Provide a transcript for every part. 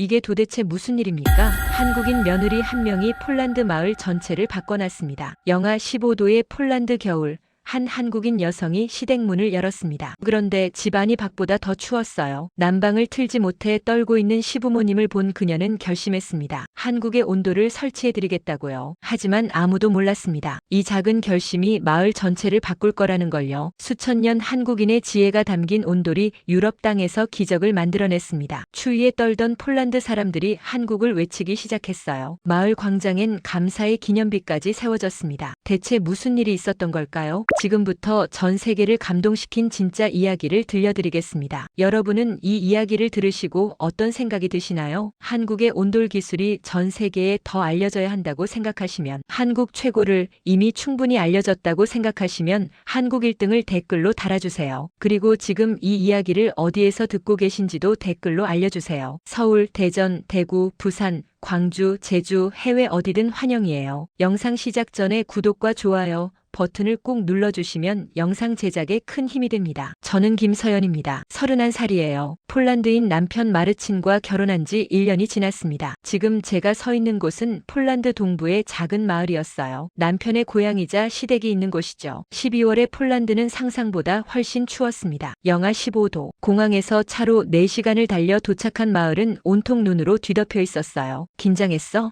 이게 도대체 무슨 일입니까? 한국인 며느리 한 명이 폴란드 마을 전체를 바꿔놨습니다. 영하 15도의 폴란드 겨울. 한 한국인 여성이 시댁문을 열었습니다. 그런데 집안이 밖보다 더 추웠어요. 난방을 틀지 못해 떨고 있는 시부모님을 본 그녀는 결심했습니다. 한국의 온도를 설치해드리겠다고요. 하지만 아무도 몰랐습니다. 이 작은 결심이 마을 전체를 바꿀 거라는 걸요. 수천 년 한국인의 지혜가 담긴 온돌이 유럽 땅에서 기적을 만들어냈습니다. 추위에 떨던 폴란드 사람들이 한국을 외치기 시작했어요. 마을 광장엔 감사의 기념비까지 세워졌습니다. 대체 무슨 일이 있었던 걸까요? 지금부터 전 세계를 감동시킨 진짜 이야기를 들려드리겠습니다. 여러분은 이 이야기를 들으시고 어떤 생각이 드시나요? 한국의 온돌 기술이 전 세계에 더 알려져야 한다고 생각하시면 한국 최고를 이미 충분히 알려졌다고 생각하시면 한국 1등을 댓글로 달아주세요. 그리고 지금 이 이야기를 어디에서 듣고 계신지도 댓글로 알려주세요. 서울, 대전, 대구, 부산, 광주, 제주, 해외 어디든 환영이에요. 영상 시작 전에 구독과 좋아요, 버튼을 꼭 눌러주시면 영상 제작에 큰 힘이 됩니다. 저는 김서연입니다. 31살이에요. 폴란드인 남편 마르친과 결혼한 지 1년이 지났습니다. 지금 제가 서 있는 곳은 폴란드 동부의 작은 마을이었어요. 남편의 고향이자 시댁이 있는 곳이죠. 12월에 폴란드는 상상보다 훨씬 추웠습니다. 영하 15도. 공항에서 차로 4시간을 달려 도착한 마을은 온통 눈으로 뒤덮여 있었어요. 긴장했어?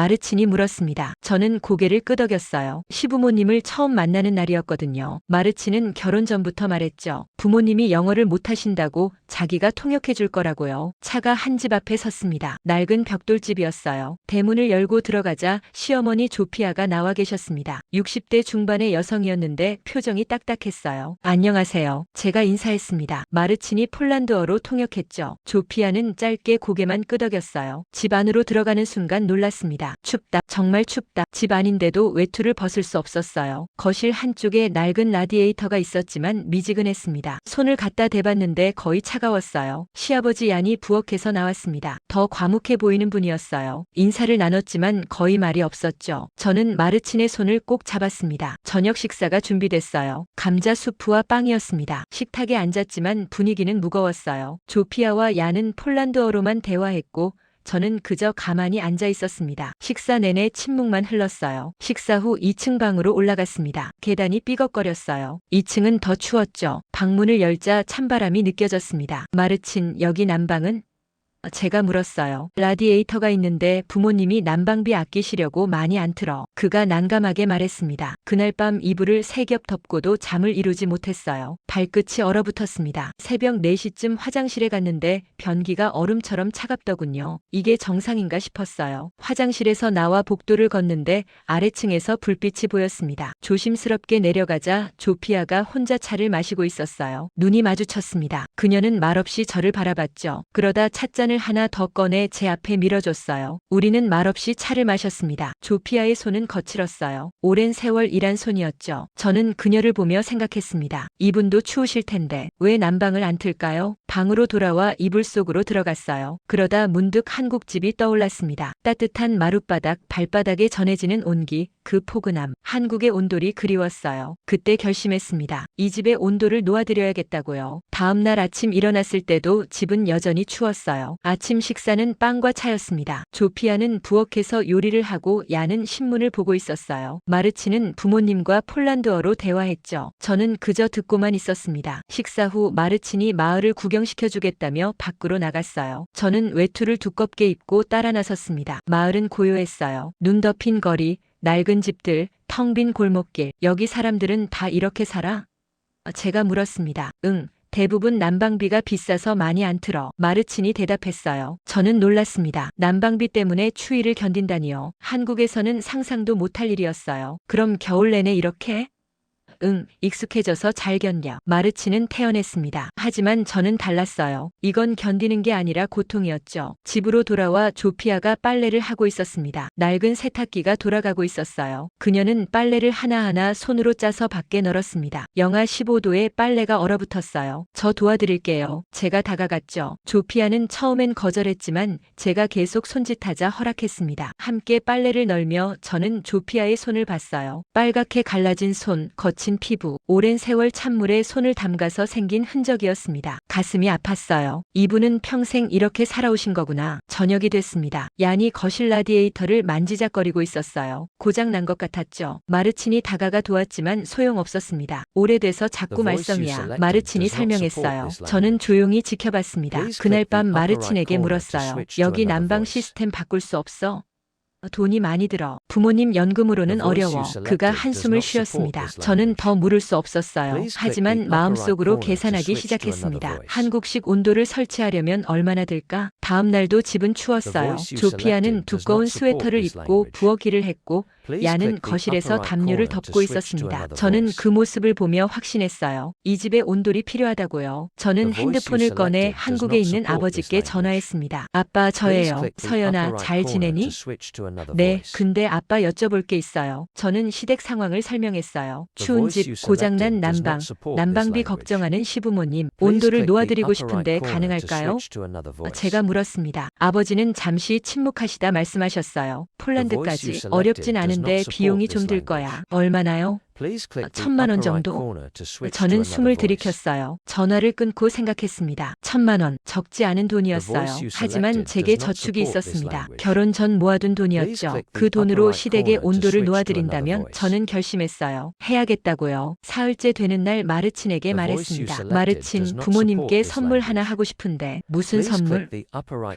마르친이 물었습니다. 저는 고개를 끄덕였어요. 시부모님을 처음 만나는 날이었거든요. 마르친은 결혼 전부터 말했죠. 부모님이 영어를 못하신다고 자기가 통역해 줄 거라고요. 차가 한 집 앞에 섰습니다. 낡은 벽돌집이었어요. 대문을 열고 들어가자 시어머니 조피아가 나와 계셨습니다. 60대 중반의 여성이었는데 표정이 딱딱했어요. 안녕하세요. 제가 인사했습니다. 마르친이 폴란드어로 통역했죠. 조피아는 짧게 고개만 끄덕였어요. 집 안으로 들어가는 순간 놀랐습니다. 춥다. 정말 춥다. 집 안인데도 외투를 벗을 수 없었어요. 거실 한쪽에 낡은 라디에이터가 있었지만 미지근했습니다. 손을 갖다 대봤는데 거의 차가웠어요. 시아버지 얀이 부엌에서 나왔습니다. 더 과묵해 보이는 분이었어요. 인사를 나눴지만 거의 말이 없었죠. 저는 마르친의 손을 꼭 잡았습니다. 저녁 식사가 준비됐어요. 감자 수프와 빵이었습니다. 식탁에 앉았지만 분위기는 무거웠어요. 조피아와 얀은 폴란드어로만 대화했고 저는 그저 가만히 앉아 있었습니다. 식사 내내 침묵만 흘렀어요. 식사 후 2층 방으로 올라갔습니다. 계단이 삐걱거렸어요. 2층은 더 추웠죠. 방문을 열자 찬바람이 느껴졌습니다. 마르친, 여기 난방은? 제가 물었어요. 라디에이터가 있는데 부모님이 난방비 아끼시려고 많이 안 틀어. 그가 난감하게 말했습니다. 그날 밤 이불을 세 겹 덮고도 잠을 이루지 못했어요. 발끝이 얼어붙었습니다. 새벽 4시쯤 화장실에 갔는데 변기가 얼음처럼 차갑더군요. 이게 정상인가 싶었어요. 화장실에서 나와 복도를 걷는데 아래층에서 불빛이 보였습니다. 조심스럽게 내려가자 조피아가 혼자 차를 마시고 있었어요. 눈이 마주쳤습니다. 그녀는 말없이 저를 바라봤죠. 그러다 찻잔 을 하나 더 꺼내 제 앞에 밀어줬어요. 우리는 말없이 차를 마셨습니다. 조피아의 손은 거칠었어요. 오랜 세월 일한 손이었죠. 저는 그녀를 보며 생각했습니다. 이분도 추우실 텐데 왜 난방을 안 틀까요? 방으로 돌아와 이불 속으로 들어갔어요. 그러다 문득 한국집이 떠올랐습니다. 따뜻한 마룻바닥, 발바닥에 전해지는 온기, 그 포근함, 한국의 온돌이 그리웠어요. 그때 결심했습니다. 이 집의 온도를 놓아드려야겠다고요. 다음날 아침 일어났을 때도 집은 여전히 추웠어요. 아침 식사는 빵과 차였습니다. 조피아는 부엌에서 요리를 하고 야는 신문을 보고 있었어요. 마르치는 부모님과 폴란드어로 대화했죠. 저는 그저 듣고만 있었습니다. 식사 후 마르친이 마을을 구경시켜주겠다며 밖으로 나갔어요. 저는 외투를 두껍게 입고 따라 나섰습니다. 마을은 고요했어요. 눈 덮인 거리, 낡은 집들, 텅 빈 골목길. 여기 사람들은 다 이렇게 살아? 제가 물었습니다. 응. 대부분 난방비가 비싸서 많이 안 틀어. 마르친이 대답했어요. 저는 놀랐습니다. 난방비 때문에 추위를 견딘다니요. 한국에서는 상상도 못할 일이었어요. 그럼 겨울 내내 이렇게? 응, 익숙해져서 잘 견뎌. 마르치는 태어냈습니다. 하지만 저는 달랐어요. 이건 견디는 게 아니라 고통이었죠. 집으로 돌아와 조피아가 빨래를 하고 있었습니다. 낡은 세탁기가 돌아가고 있었어요. 그녀는 빨래를 하나하나 손으로 짜서 밖에 널었습니다. 영하 15도에 빨래가 얼어붙었어요. 저 도와드릴게요. 제가 다가갔죠. 조피아는 처음엔 거절했지만 제가 계속 손짓하자 허락했습니다. 함께 빨래를 널며 저는 조피아의 손을 봤어요. 빨갛게 갈라진 손, 거친 묻힌 피부, 오랜 세월 찬물에 손을 담가서 생긴 흔적이었습니다. 가슴이 아팠어요. 이분은 평생 이렇게 살아오신 거구나. 저녁이 됐습니다. 얀이 거실 라디에이터를 만지작거리고 있었어요. 고장 난 것 같았죠. 마르친이 다가가 도왔지만 소용없었습니다. 오래돼서 자꾸 말썽이야. 마르친이 설명했어요. 저는 조용히 지켜봤습니다. 그날 밤 마르친에게 물었어요. 여기 난방 시스템 바꿀 수 없어? 돈이 많이 들어. 부모님 연금으로는 어려워. 그가 한숨을 쉬었습니다. 저는 더 물을 수 없었어요. 하지만 마음속으로 계산하기 시작했습니다. 한국식 온도를 설치하려면 얼마나 들까? 다음 날도 집은 추웠어요. 조피아는 두꺼운 스웨터를 입고 부엌일을 했고 야는 거실에서 담요를 덮고 있었습니다. 저는 그 모습을 보며 확신했어요. 이 집에 온돌이 필요하다고요. 저는 핸드폰을 꺼내 한국에 있는 아버지께 전화했습니다. 아빠 저예요. 서연아 잘 지내니? 네, 근데 아빠 여쭤볼 게 있어요. 저는 시댁 상황을 설명했어요. 추운 집, 고장난 난방, 난방비 걱정하는 시부모님, 온도를 놓아드리고 싶은데 가능할까요? 어, 제가 물었습니다. 아버지는 잠시 침묵하시다 말씀하셨어요. 폴란드까지 어렵진 않은데 비용이 좀 들 거야. 얼마나요? 천만 원 정도. 저는 숨을 들이켰어요. 전화를 끊고 생각했습니다. 천만 원, 적지 않은 돈이었어요. 하지만 제게 저축이 있었습니다. 결혼 전 모아둔 돈이었죠. 그 돈으로 시댁의 온도를 놓아드린다면 저는 결심했어요. 해야겠다고요. 사흘째 되는 날 마르친에게 말했습니다. 마르친, 부모님께 선물 하나 하고 싶은데 무슨 선물?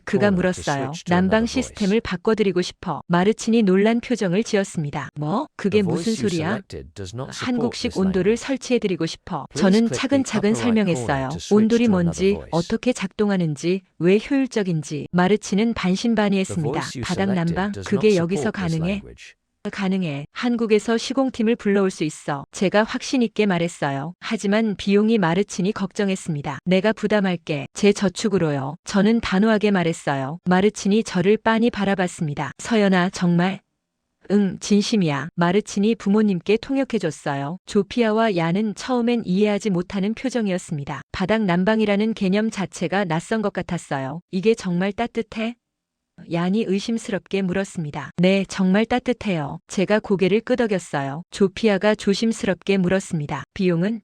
그가 물었어요. 난방 시스템을 바꿔드리고 싶어. 마르친이 놀란 표정을 지었습니다. 뭐? 그게 무슨 소리야? 한국식 온돌을 설치해드리고 싶어. 저는 차근차근 설명했어요. 온돌이 뭔지, 어떻게 작동하는지, 왜 효율적인지. 마르치는 반신반의했습니다. 바닥 난방? 그게 여기서 가능해? 가능해. 한국에서 시공팀을 불러올 수 있어. 제가 확신 있게 말했어요. 하지만 비용이 마르친이 걱정했습니다. 내가 부담할게. 제 저축으로요. 저는 단호하게 말했어요. 마르친이 저를 빤히 바라봤습니다. 서연아, 정말? 응, 진심이야. 마르친이 부모님께 통역해줬어요. 조피아와 야는 처음엔 이해하지 못하는 표정이었습니다. 바닥 난방이라는 개념 자체가 낯선 것 같았어요. 이게 정말 따뜻해? 얀이 의심스럽게 물었습니다. 네, 정말 따뜻해요. 제가 고개를 끄덕였어요. 조피아가 조심스럽게 물었습니다. 비용은?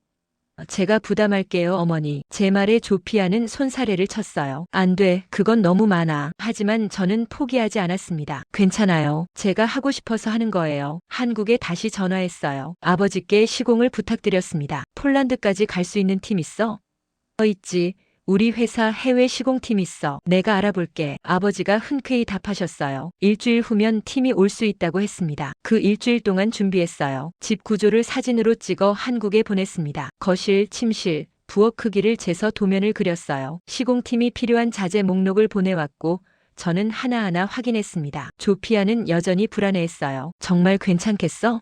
제가 부담할게요, 어머니. 제 말에 조피아는 손사래를 쳤어요. 안 돼, 그건 너무 많아. 하지만 저는 포기하지 않았습니다. 괜찮아요. 제가 하고 싶어서 하는 거예요. 한국에 다시 전화했어요. 아버지께 시공을 부탁드렸습니다. 폴란드까지 갈 수 있는 팀 있어? 어, 있지. 우리 회사 해외 시공팀 있어. 내가 알아볼게. 아버지가 흔쾌히 답하셨어요. 일주일 후면 팀이 올 수 있다고 했습니다. 그 일주일 동안 준비했어요. 집 구조를 사진으로 찍어 한국에 보냈습니다. 거실, 침실, 부엌 크기를 재서 도면을 그렸어요. 시공팀이 필요한 자재 목록을 보내왔고 저는 하나하나 확인했습니다. 조피아는 여전히 불안해했어요. 정말 괜찮겠어?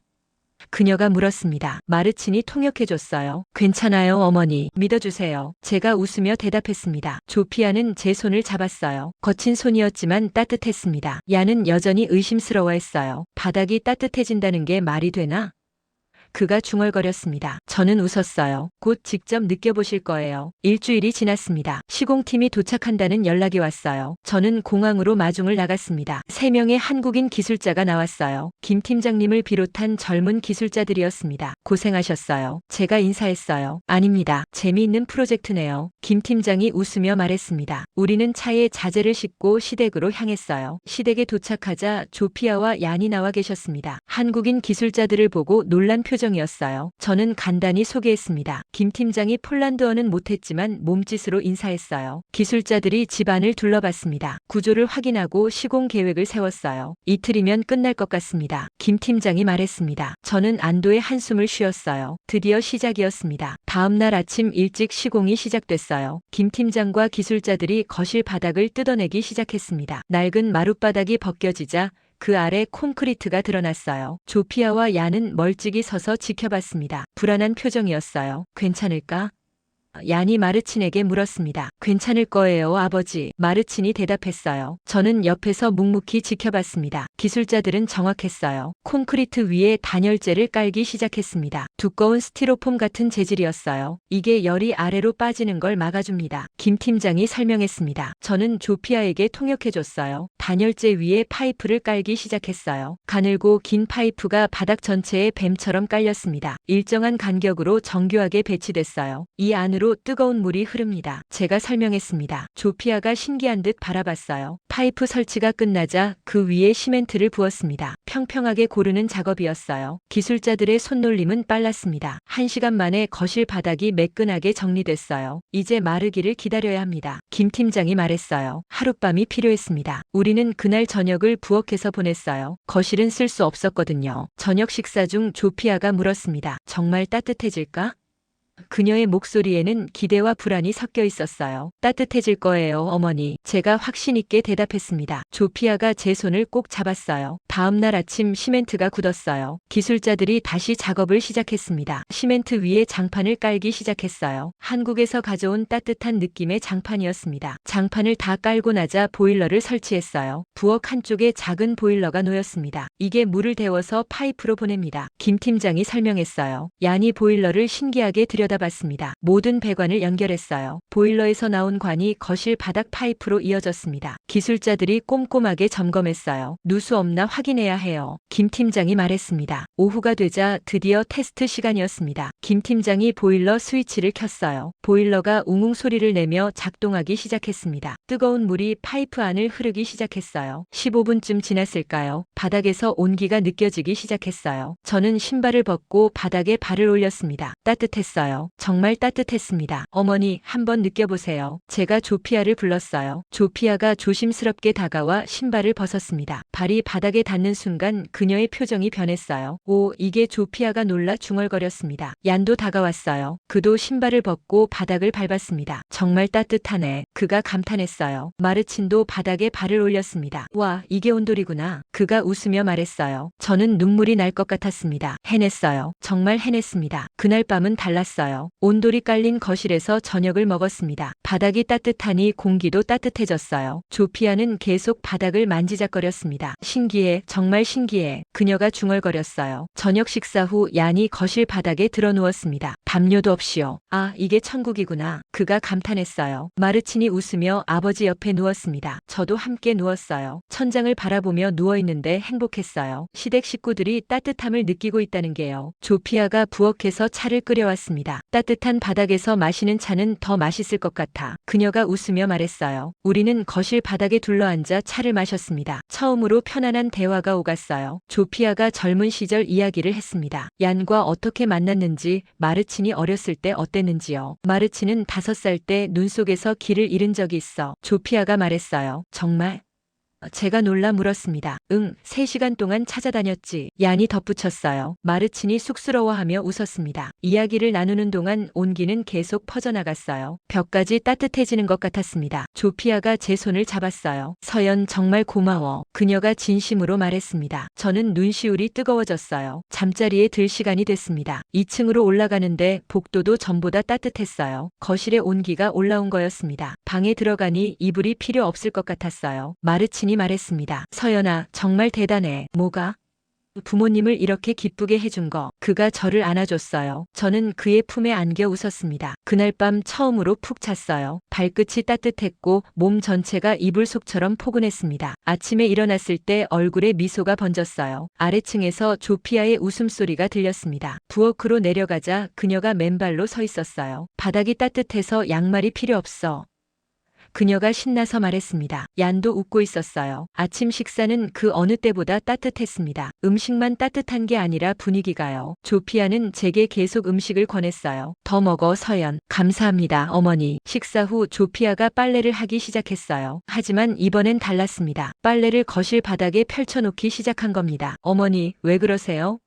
그녀가 물었습니다. 마르친이 통역해줬어요. 괜찮아요, 어머니. 믿어주세요. 제가 웃으며 대답했습니다. 조피아는 제 손을 잡았어요. 거친 손이었지만 따뜻했습니다. 야는 여전히 의심스러워했어요. 바닥이 따뜻해진다는 게 말이 되나? 그가 중얼거렸습니다. 저는 웃었어요. 곧 직접 느껴보실 거예요. 일주일이 지났습니다. 시공팀이 도착한다는 연락이 왔어요. 저는 공항으로 마중을 나갔습니다. 세 명의 한국인 기술자가 나왔어요. 김 팀장님을 비롯한 젊은 기술자들이었습니다. 고생하셨어요. 제가 인사했어요. 아닙니다. 재미있는 프로젝트네요. 김 팀장이 웃으며 말했습니다. 우리는 차에 자재를 싣고 시댁으로 향했어요. 시댁에 도착하자 조피아와 얀이 나와 계셨습니다. 한국인 기술자들을 보고 놀란 표정 이었어요. 저는 간단히 소개했습니다. 김 팀장이 폴란드어는 못했지만 몸짓으로 인사했어요. 기술자들이 집안을 둘러봤습니다. 구조를 확인하고 시공 계획을 세웠어요. 이틀이면 끝날 것 같습니다. 김 팀장이 말했습니다. 저는 안도의 한숨을 쉬었어요. 드디어 시작이었습니다. 다음 날 아침 일찍 시공이 시작됐어요. 김 팀장과 기술자들이 거실 바닥을 뜯어내기 시작했습니다. 낡은 마룻바닥이 벗겨지자 그 아래 콘크리트가 드러났어요. 조피아와 야는 멀찍이 서서 지켜봤습니다. 불안한 표정이었어요. 괜찮을까? 얀이 마르친에게 물었습니다. 괜찮을 거예요, 아버지. 마르친이 대답했어요. 저는 옆에서 묵묵히 지켜봤습니다. 기술자들은 정확했어요. 콘크리트 위에 단열재를 깔기 시작했습니다. 두꺼운 스티로폼 같은 재질이었어요. 이게 열이 아래로 빠지는 걸 막아줍니다. 김 팀장이 설명했습니다. 저는 조피아에게 통역해줬어요. 단열재 위에 파이프를 깔기 시작했어요. 가늘고 긴 파이프가 바닥 전체에 뱀처럼 깔렸습니다. 일정한 간격으로 정교하게 배치됐어요. 이 안으로 뜨거운 물이 흐릅니다. 제가 설명했습니다. 조피아가 신기한 듯 바라봤어요. 파이프 설치가 끝나자 그 위에 시멘트를 부었습니다. 평평하게 고르는 작업이었어요. 기술자들의 손놀림은 빨랐습니다. 한 시간 만에 거실 바닥이 매끈하게 정리됐어요. 이제 마르기를 기다 려야 합니다. 김 팀장이 말했어요. 하룻밤이 필요했습니다. 우리는 그날 저녁을 부엌에서 보냈어요. 거실은 쓸 수 없었거든요. 저녁 식사 중 조피아가 물었습니다. 정말 따뜻해질까? 그녀의 목소리에는 기대와 불안이 섞여 있었어요. 따뜻해질 거예요, 어머니. 제가 확신 있게 대답했습니다. 조피아가 제 손을 꼭 잡았어요. 다음날 아침 시멘트가 굳었어요. 기술자들이 다시 작업을 시작했습니다. 시멘트 위에 장판을 깔기 시작했어요. 한국에서 가져온 따뜻한 느낌의 장판이었습니다. 장판을 다 깔고 나자 보일러를 설치했어요. 부엌 한쪽에 작은 보일러가 놓였습니다. 이게 물을 데워서 파이프로 보냅니다. 김 팀장이 설명했어요. 야니 보일러를 신기하게 들여 다봤습니다. 모든 배관을 연결했어요. 보일러에서 나온 관이 거실 바닥 파이프로 이어졌습니다. 기술자들이 꼼꼼하게 점검했어요. 누수 없나 확인해야 해요. 김 팀장이 말했습니다. 오후가 되자 드디어 테스트 시간이었습니다. 김 팀장이 보일러 스위치를 켰어요. 보일러가 웅웅 소리를 내며 작동하기 시작했습니다. 뜨거운 물이 파이프 안을 흐르기 시작했어요. 15분쯤 지났을까요? 바닥에서 온기가 느껴지기 시작했어요. 저는 신발을 벗고 바닥에 발을 올렸습니다. 따뜻했어요. 정말 따뜻했습니다. 어머니, 한번 느껴보세요. 제가 조피아를 불렀어요. 조피아가 조심스럽게 다가와 신발을 벗었습니다. 발이 바닥에 닿는 순간 그녀의 표정이 변했어요. 오, 이게 조피아가 놀라 중얼거렸습니다. 얀도 다가왔어요. 그도 신발을 벗고 바닥을 밟았습니다. 정말 따뜻하네. 그가 감탄했어요. 마르친도 바닥에 발을 올렸습니다. 와, 이게 온돌이구나. 그가 웃으며 말했어요. 저는 눈물이 날 것 같았습니다. 해냈어요. 정말 해냈습니다. 그날 밤은 달랐어요. 온돌이 깔린 거실에서 저녁을 먹었습니다. 바닥이 따뜻하니 공기도 따뜻해졌어요. 조피아는 계속 바닥을 만지작거렸습니다. 신기해, 정말 신기해. 그녀가 중얼거렸어요. 저녁 식사 후 얀이 거실 바닥에 들어 누웠습니다. 담요도 없이요. 아, 이게 천국이구나. 그가 감탄했어요. 마르친이 웃으며 아버지 옆에 누웠습니다. 저도 함께 누웠어요. 천장을 바라보며 누워있는데 행복했어요. 시댁 식구들이 따뜻함을 느끼고 있다는 게요. 조피아가 부엌에서 차를 끓여왔습니다. 따뜻한 바닥에서 마시는 차는 더 맛있을 것 같아. 그녀가 웃으며 말했어요. 우리는 거실 바닥에 둘러앉아 차를 마셨습니다. 처음으로 편안한 대화가 오갔어요. 조피아가 젊은 시절 이야기를 했습니다. 얀과 어떻게 만났는지, 마르친 이 어렸을 때 어땠는지요. 마르친은 다섯 살 때 눈 속에서 길을 잃은 적이 있어. 조피아가 말했어요. 정말? 제가 놀라 물었습니다. 응, 3시간 동안 찾아다녔지. 얀이 덧붙였어요. 마르친이 쑥스러워하며 웃었습니다. 이야기를 나누는 동안 온기는 계속 퍼져나갔어요. 벽까지 따뜻해지는 것 같았습니다. 조피아가 제 손을 잡았어요. 서연 정말 고마워. 그녀가 진심으로 말했습니다. 저는 눈시울이 뜨거워졌어요. 잠자리에 들 시간이 됐습니다. 2층으로 올라가는데 복도도 전보다 따뜻했어요. 거실에 온기가 올라온 거였습니다. 방에 들어가니 이불이 필요 없을 것 같았어요. 마르친이 말했습니다. 서연아, 정말 대단해. 뭐가? 부모님을 이렇게 기쁘게 해준 거. 그가 저를 안아줬어요. 저는 그의 품에 안겨 웃었습니다. 그날 밤 처음으로 푹 잤어요. 발끝이 따뜻했고 몸 전체가 이불 속처럼 포근했습니다. 아침에 일어났을 때 얼굴에 미소가 번졌어요. 아래층에서 조피아의 웃음소리가 들렸습니다. 부엌으로 내려가자 그녀가 맨발로 서 있었어요. 바닥이 따뜻해서 양말이 필요 없어. 그녀가 신나서 말했습니다. 얀도 웃고 있었어요. 아침 식사는 그 어느 때보다 따뜻했습니다. 음식만 따뜻한 게 아니라 분위기가요. 조피아는 제게 계속 음식을 권했어요. 더 먹어 서연. 감사합니다 어머니. 식사 후 조피아가 빨래를 하기 시작했어요. 하지만 이번엔 달랐습니다. 빨래를 거실 바닥에 펼쳐놓기 시작한 겁니다. 어머니 왜 그러세요?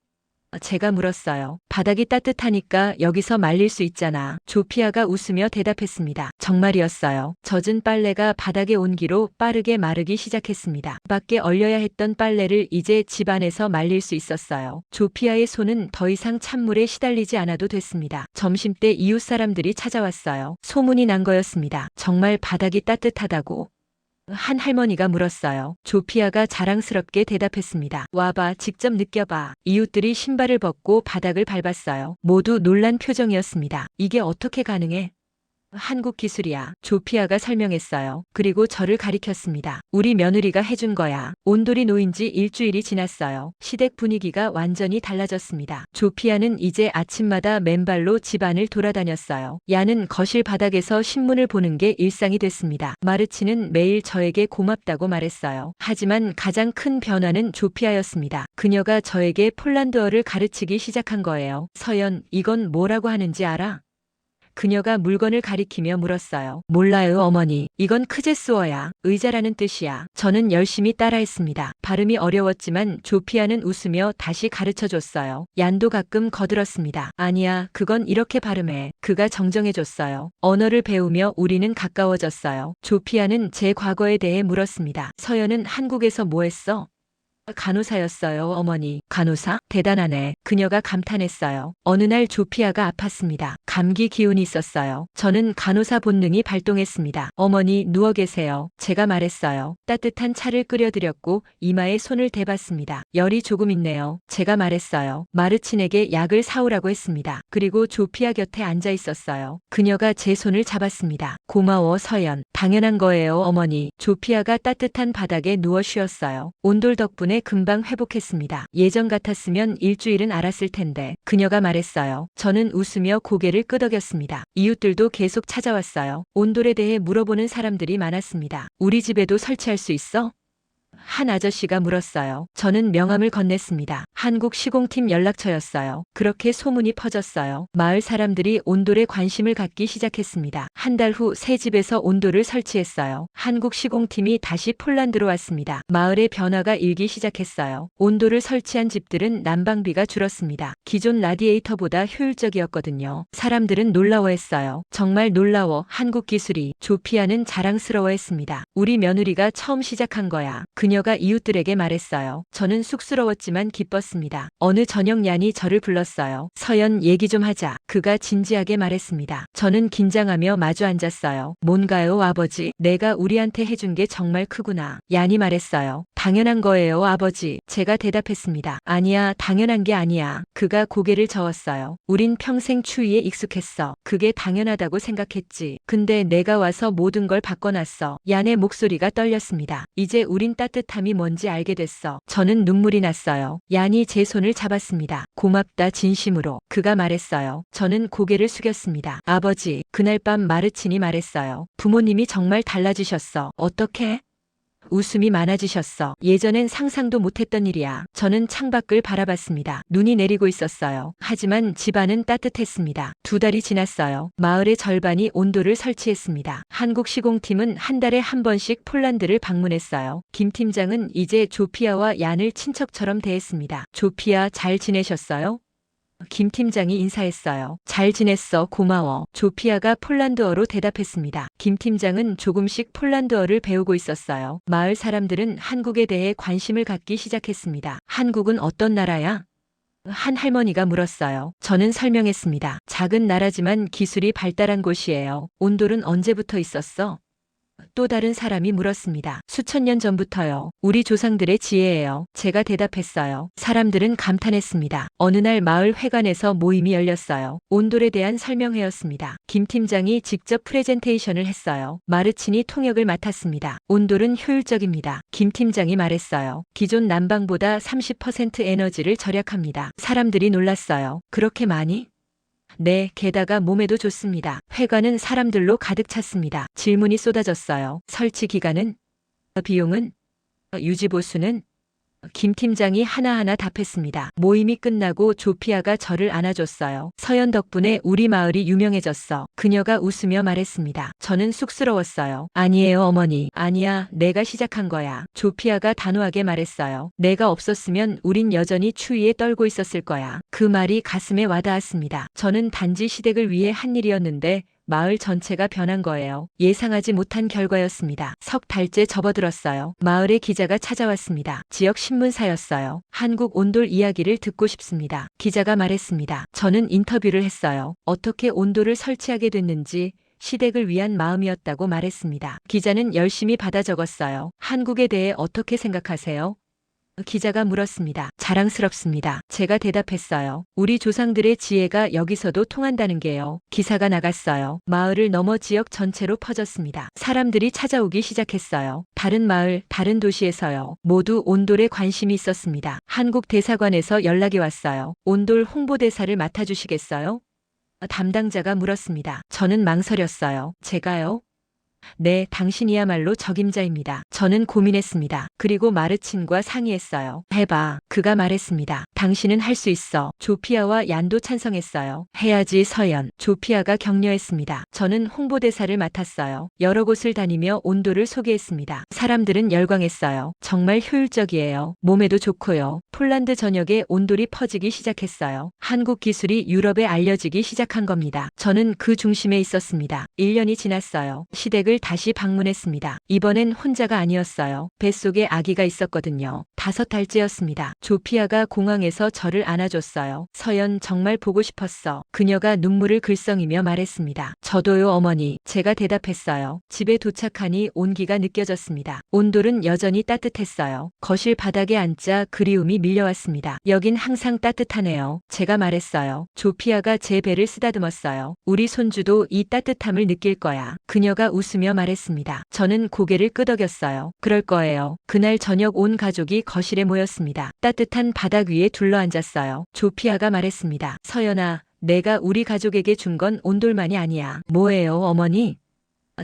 제가 물었어요. 바닥이 따뜻하니까 여기서 말릴 수 있잖아. 조피아가 웃으며 대답했습니다. 정말이었어요. 젖은 빨래가 바닥의 온기로 빠르게 마르기 시작했습니다. 밖에 얼려야 했던 빨래를 이제 집 안에서 말릴 수 있었어요. 조피아의 손은 더 이상 찬물에 시달리지 않아도 됐습니다. 점심때 이웃 사람들이 찾아왔어요. 소문이 난 거였습니다. 정말 바닥이 따뜻하다고. 한 할머니가 물었어요. 조피아가 자랑스럽게 대답했습니다. 와봐, 직접 느껴봐. 이웃들이 신발을 벗고 바닥을 밟았어요. 모두 놀란 표정이었습니다. 이게 어떻게 가능해? 한국 기술이야. 조피아가 설명했어요. 그리고 저를 가리켰습니다. 우리 며느리가 해준 거야. 온돌이 놓인 지 일주일이 지났어요. 시댁 분위기가 완전히 달라졌습니다. 조피아는 이제 아침마다 맨발로 집안을 돌아다녔어요. 야는 거실 바닥에서 신문을 보는 게 일상이 됐습니다. 마르치는 매일 저에게 고맙다고 말했어요. 하지만 가장 큰 변화는 조피아였습니다. 그녀가 저에게 폴란드어를 가르치기 시작한 거예요. 서연, 이건 뭐라고 하는지 알아? 그녀가 물건을 가리키며 물었어요. 몰라요, 어머니. 이건 크제스어야. 의자라는 뜻이야. 저는 열심히 따라했습니다. 발음이 어려웠지만 조피아는 웃으며 다시 가르쳐 줬어요. 얀도 가끔 거들었습니다. 아니야, 그건 이렇게 발음해. 그가 정정해 줬어요. 언어를 배우며 우리는 가까워졌어요. 조피아는 제 과거에 대해 물었습니다. 서연은 한국에서 뭐 했어? 간호사였어요, 어머니. 간호사? 대단하네. 그녀가 감탄했어요. 어느 날 조피아가 아팠습니다. 감기 기운이 있었어요. 저는 간호사 본능이 발동했습니다. 어머니, 누워 계세요. 제가 말했어요. 따뜻한 차를 끓여드렸고, 이마에 손을 대봤습니다. 열이 조금 있네요. 제가 말했어요. 마르친에게 약을 사오라고 했습니다. 그리고 조피아 곁에 앉아 있었어요. 그녀가 제 손을 잡았습니다. 고마워, 서연. 당연한 거예요, 어머니. 조피아가 따뜻한 바닥에 누워 쉬었어요. 온돌 덕분에 금방 회복했습니다. 예전 같았으면 일주일은 알았을 텐데. 그녀가 말했어요. 저는 웃으며 고개를 끄덕였습니다. 이웃들도 계속 찾아왔어요. 온돌에 대해 물어보는 사람들이 많았습니다. 우리 집에도 설치할 수 있어? 한 아저씨가 물었어요. 저는 명함을 건넸습니다. 한국 시공팀 연락처였어요. 그렇게 소문이 퍼졌어요. 마을 사람들이 온돌에 관심을 갖기 시작했습니다. 한 달 후 새 집에서 온돌을 설치했어요. 한국 시공팀이 다시 폴란드로 왔습니다. 마을의 변화가 일기 시작했어요. 온돌을 설치한 집들은 난방비가 줄었습니다. 기존 라디에이터보다 효율적이었거든요. 사람들은 놀라워했어요. 정말 놀라워. 한국 기술이. 조피아는 자랑스러워했습니다. 우리 며느리가 처음 시작한 거야. 그녀 가 이웃들에게 말했어요. 저는 쑥스러웠지만 기뻤습니다. 어느 저녁 얀이 저를 불렀어요. 서연 얘기 좀 하자. 그가 진지하게 말했습니다. 저는 긴장하며 마주 앉았어요. 뭔가요, 아버지? 내가 우리한테 해준 게 정말 크구나. 얀이 말했어요. 당연한 거예요, 아버지. 제가 대답했습니다. 아니야, 당연한 게 아니야. 그가 고개를 저었어요. 우린 평생 추위에 익숙했어. 그게 당연하다고 생각했지. 근데 내가 와서 모든 걸 바꿔놨어. 얀의 목소리가 떨렸습니다. 이제 우린 따뜻함이 뭔지 알게 됐어. 저는 눈물이 났어요. 얀이 제 손을 잡았습니다. 고맙다, 진심으로. 그가 말했어요. 저는 고개를 숙였습니다. 아버지, 그날 밤 마르친이 말했어요. 부모님이 정말 달라지셨어. 어떻게? 웃음이 많아지셨어. 예전엔 상상도 못했던 일이야. 저는 창밖을 바라봤습니다. 눈이 내리고 있었어요. 하지만 집안은 따뜻했습니다. 두 달이 지났어요. 마을의 절반이 온도를 설치했습니다. 한국 시공팀은 한 달에 한 번씩 폴란드를 방문했어요. 김 팀장은 이제 조피아와 얀을 친척처럼 대했습니다. 조피아 잘 지내셨어요? 김 팀장이 인사했어요. 잘 지냈어, 고마워. 조피아가 폴란드어로 대답했습니다. 김 팀장은 조금씩 폴란드어를 배우고 있었어요. 마을 사람들은 한국에 대해 관심을 갖기 시작했습니다. 한국은 어떤 나라야? 한 할머니가 물었어요. 저는 설명했습니다. 작은 나라지만 기술이 발달한 곳이에요. 온돌은 언제부터 있었어? 또 다른 사람이 물었습니다. 수천 년 전부터요. 우리 조상들의 지혜예요. 제가 대답했어요. 사람들은 감탄했습니다. 어느 날 마을 회관에서 모임이 열렸어요. 온돌에 대한 설명회였습니다. 김 팀장이 직접 프레젠테이션을 했어요. 마르친이 통역을 맡았습니다. 온돌은 효율적입니다. 김 팀장이 말했어요. 기존 난방보다 30% 에너지를 절약합니다. 사람들이 놀랐어요. 그렇게 많이? 네, 게다가 몸에도 좋습니다. 회관은 사람들로 가득 찼습니다. 질문이 쏟아졌어요. 설치 기간은? 비용은? 유지보수는? 김 팀장이 하나하나 답했습니다. 모임이 끝나고 조피아가 저를 안아줬어요. 서연 덕분에 우리 마을이 유명해졌어. 그녀가 웃으며 말했습니다. 저는 쑥스러웠어요. 아니에요, 어머니. 아니야, 내가 시작한 거야. 조피아가 단호하게 말했어요. 내가 없었으면 우린 여전히 추위에 떨고 있었을 거야. 그 말이 가슴에 와닿았습니다. 저는 단지 시댁을 위해 한 일이었는데 마을 전체가 변한 거예요. 예상하지 못한 결과였습니다. 석 달째 접어들었어요. 마을에 기자가 찾아왔습니다. 지역 신문사였어요. 한국 온돌 이야기를 듣고 싶습니다. 기자가 말했습니다. 저는 인터뷰를 했어요. 어떻게 온돌을 설치하게 됐는지 시댁을 위한 마음이었다고 말했습니다. 기자는 열심히 받아 적었어요. 한국에 대해 어떻게 생각하세요? 기자가 물었습니다. 자랑스럽습니다. 제가 대답했어요. 우리 조상들의 지혜가 여기서도 통한다는 게요. 기사가 나갔어요. 마을을 넘어 지역 전체로 퍼졌습니다. 사람들이 찾아오기 시작했어요. 다른 마을, 다른 도시에서요. 모두 온돌에 관심이 있었습니다. 한국 대사관에서 연락이 왔어요. 온돌 홍보대사를 맡아주시겠어요? 담당자가 물었습니다. 저는 망설였어요. 제가요? 네, 당신이야말로 적임자입니다. 저는 고민했습니다. 그리고 마르친과 상의했어요. 해봐. 그가 말했습니다. 당신은 할 수 있어. 조피아와 얀도 찬성했어요. 해야지 서연. 조피아가 격려했습니다. 저는 홍보대사를 맡았어요. 여러 곳을 다니며 온도를 소개했습니다. 사람들은 열광했어요. 정말 효율적이에요. 몸에도 좋고요. 폴란드 전역에 온돌이 퍼지기 시작했어요. 한국 기술이 유럽에 알려지기 시작한 겁니다. 저는 그 중심에 있었습니다. 1년이 지났어요. 시댁을 다시 방문했습니다. 이번엔 혼자가 아니었어요. 뱃속에 아기가 있었거든요. 다섯 달째였습니다. 조피아가 공항에서 저를 안아줬어요. 서연 정말 보고 싶었어. 그녀가 눈물을 글썽이며 말했습니다. 저도요 어머니. 제가 대답했어요. 집에 도착하니 온기가 느껴졌습니다. 온돌은 여전히 따뜻했어요. 거실 바닥에 앉자 그리움이 밀려왔습니다. 여긴 항상 따뜻하네요. 제가 말했어요. 조피아가 제 배를 쓰다듬었어요. 우리 손주도 이 따뜻함을 느낄 거야. 그녀가 웃으며 말했습니다. 저는 고개를 끄덕였어요. 그럴 거예요. 그날 저녁 온 가족이 거실에 모였습니다. 따뜻한 바닥 위에 둘러앉았어요. 조피아가 말했습니다. 서연아, 내가 우리 가족에게 준 건 온돌만이 아니야. 뭐예요, 어머니?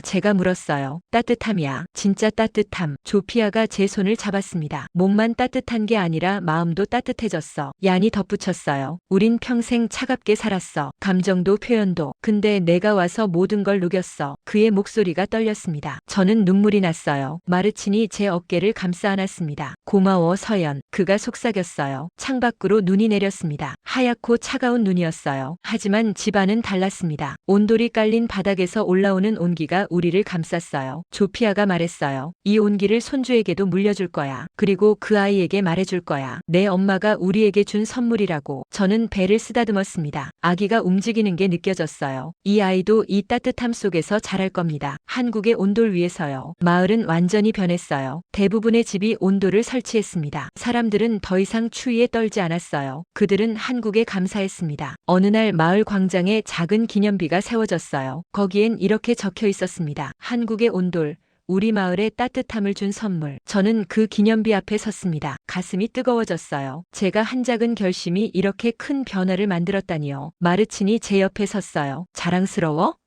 제가 물었어요. 따뜻함이야. 진짜 따뜻함. 조피아가 제 손을 잡았습니다. 몸만 따뜻한 게 아니라 마음도 따뜻해졌어. 얀이 덧붙였어요. 우린 평생 차갑게 살았어. 감정도 표현도. 근데 내가 와서 모든 걸 녹였어. 그의 목소리가 떨렸습니다. 저는 눈물이 났어요. 마르친이 제 어깨를 감싸 안았습니다. 고마워 서연. 그가 속삭였어요. 창밖으로 눈이 내렸습니다. 하얗고 차가운 눈이었어요. 하지만 집안은 달랐습니다. 온돌이 깔린 바닥에서 올라오는 온기가 우리를 감쌌어요. 조피아가 말했어요. 이 온기를 손주에게도 물려줄 거야. 그리고 그 아이에게 말해줄 거야. 내 엄마가 우리에게 준 선물이라고. 저는 배를 쓰다듬었습니다. 아기가 움직이는 게 느껴졌어요. 이 아이도 이 따뜻함 속에서 자랄 겁니다. 한국의 온돌 위에서요. 마을은 완전히 변했어요. 대부분의 집이 온돌을 설 치했습니다. 사람들은 더 이상 추위에 떨지 않았어요. 그들은 한국에 감사했습니다. 어느 날 마을 광장에 작은 기념비가 세워졌어요. 거기엔 이렇게 적혀 있었습니다. 한국의 온돌, 우리 마을에 따뜻함을 준 선물. 저는 그 기념비 앞에 섰습니다. 가슴이 뜨거워졌어요. 제가 한 작은 결심이 이렇게 큰 변화를 만들었다니요. 마르친이 제 옆에 섰어요. 자랑스러워?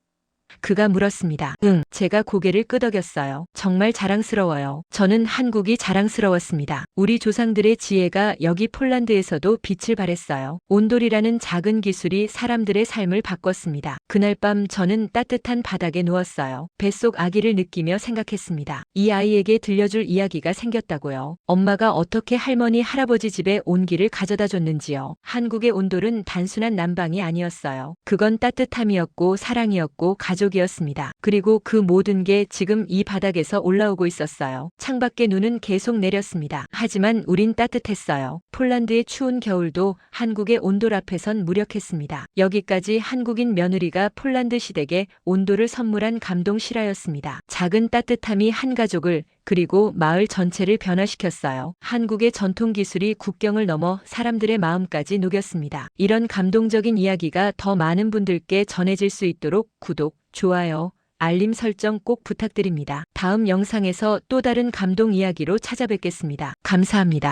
그가 물었습니다. 응, 제가 고개를 끄덕였어요. 정말 자랑스러워요. 저는 한국이 자랑스러웠습니다. 우리 조상들의 지혜가 여기 폴란드에서도 빛을 발했어요. 온돌이라는 작은 기술이 사람들의 삶을 바꿨습니다. 그날 밤 저는 따뜻한 바닥에 누웠어요. 뱃속 아기를 느끼며 생각했습니다. 이 아이에게 들려줄 이야기가 생겼다고요. 엄마가 어떻게 할머니, 할아버지 집에 온기를 가져다 줬는지요. 한국의 온돌은 단순한 난방이 아니었어요. 그건 따뜻함이었고 사랑이었고 가족이었습니다. 그리고 그 모든 게 지금 이 바닥에서 올라오고 있었어요. 창밖에 눈은 계속 내렸습니다. 하지만 우린 따뜻했어요. 폴란드의 추운 겨울도 한국의 온돌 앞에선 무력했습니다. 여기까지 한국인 며느리가 폴란드 시댁에 온돌을 선물한 감동 실화였습니다. 작은 따뜻함이 한 가족을 그리고 마을 전체를 변화시켰어요. 한국의 전통 기술이 국경을 넘어 사람들의 마음까지 녹였습니다. 이런 감동적인 이야기가 더 많은 분들께 전해질 수 있도록 구독, 좋아요, 알림 설정 꼭 부탁드립니다. 다음 영상에서 또 다른 감동 이야기로 찾아뵙겠습니다. 감사합니다.